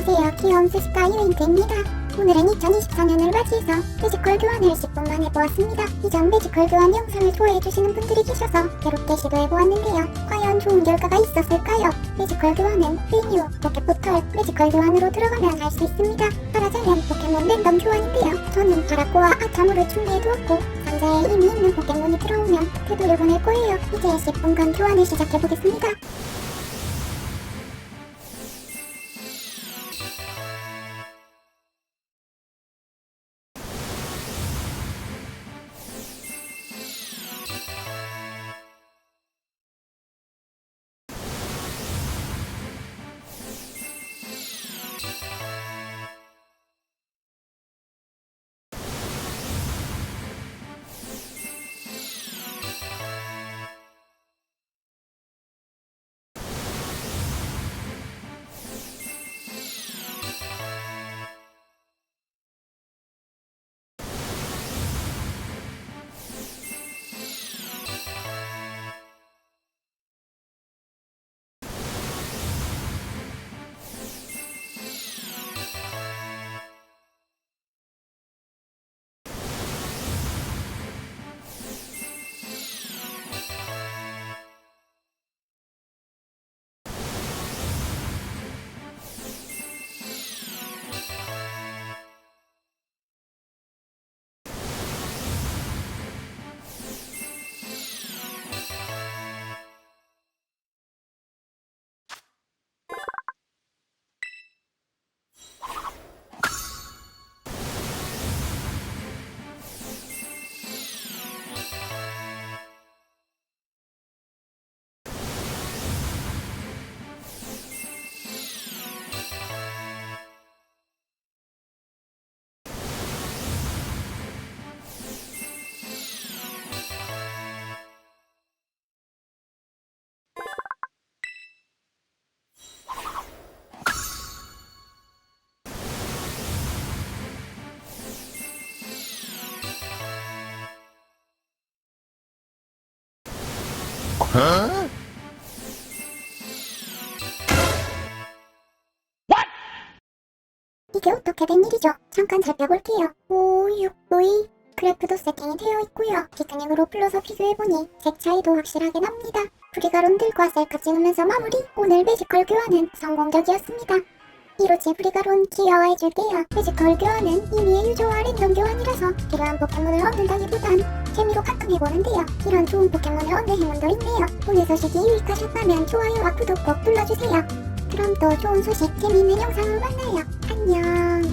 안녕하세요. 귀여운 스스타 유인트입니다. 오늘은 2024년을 맞이해서 매지컬 교환을 10분 만에 보았습니다. 이전 매지컬 교환 영상을 좋아해주시는 분들이 계셔서 새롭게 시도해보았는데요. 과연 좋은 결과가 있었을까요? 매지컬 교환은 리뉴, 포켓포털, 매지컬 교환으로 들어가면 할수 있습니다. 말하자면 포켓몬 랜덤 교환인데요. 저는 바라코와 아차무를 준비해두었고 상자에 이미 있는 포켓몬이 들어오면 되돌려보낼 거예요. 이제 10분간 교환을 시작해보겠습니다. 이게 어떻게 된 일이죠? 잠깐 살펴볼게요. 5, 6, 5, 2. 그래프도 세팅이 되어 있고요. 기타닝으로 불러서 비교해보니 색 차이도 확실하게 납니다. 브리가론들과 셀카 찍으면서 마무리! 오늘 매지컬 교환은 성공적이었습니다. 이로치 브리가론 귀여워해줄게요. 매지컬 교환은 이미의 유저와 랜덤 교환이라서 필요한 포켓몬을 얻는다기보단 재미로 가끔 해보는데요. 이런 좋은 포켓몬을 얻는 행운도 있네요. 오늘 소식이 유익하셨다면 좋아요와 구독 꼭 눌러주세요. 그럼 또 좋은 소식, 재미있는 영상으로 만나요.